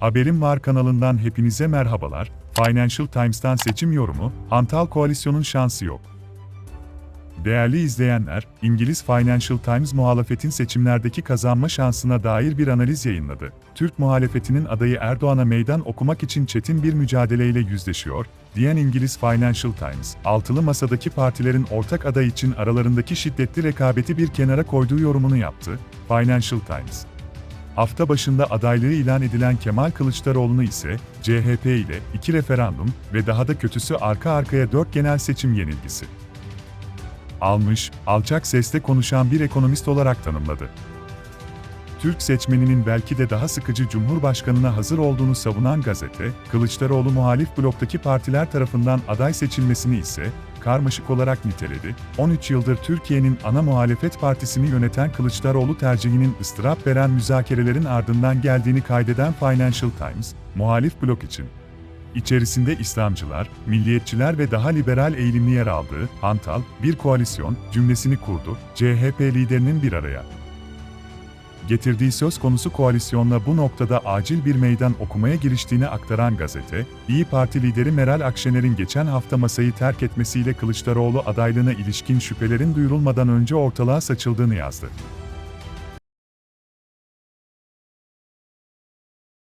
Haberim Var kanalından hepinize merhabalar. Financial Times'tan seçim yorumu, Hantal Koalisyon'un şansı yok. Değerli izleyenler, İngiliz Financial Times muhalefetin seçimlerdeki kazanma şansına dair bir analiz yayınladı. Türk muhalefetinin adayı Erdoğan'a meydan okumak için çetin bir mücadeleyle yüzleşiyor, diyen İngiliz Financial Times, altılı masadaki partilerin ortak aday için aralarındaki şiddetli rekabeti bir kenara koyduğu yorumunu yaptı. Financial Times. Hafta başında adaylığı ilan edilen Kemal Kılıçdaroğlu'nu ise CHP ile iki referandum ve daha da kötüsü arka arkaya dört genel seçim yenilgisi almış, alçak sesle konuşan bir ekonomist olarak tanımladı. Türk seçmeninin belki de daha sıkıcı Cumhurbaşkanına hazır olduğunu savunan gazete, Kılıçdaroğlu muhalif bloktaki partiler tarafından aday seçilmesini ise karmaşık olarak niteledi. 13 yıldır Türkiye'nin ana muhalefet partisini yöneten Kılıçdaroğlu tercihinin ıstırap veren müzakerelerin ardından geldiğini kaydeden Financial Times, muhalif blok için İçerisinde İslamcılar, milliyetçiler ve daha liberal eğilimli yer aldığı Hantal, bir koalisyon cümlesini kurdu, CHP liderinin bir araya getirdiği söz konusu koalisyonla bu noktada acil bir meydan okumaya giriştiğini aktaran gazete, İyi Parti lideri Meral Akşener'in geçen hafta masayı terk etmesiyle Kılıçdaroğlu adaylığına ilişkin şüphelerin duyurulmadan önce ortalığa saçıldığını yazdı.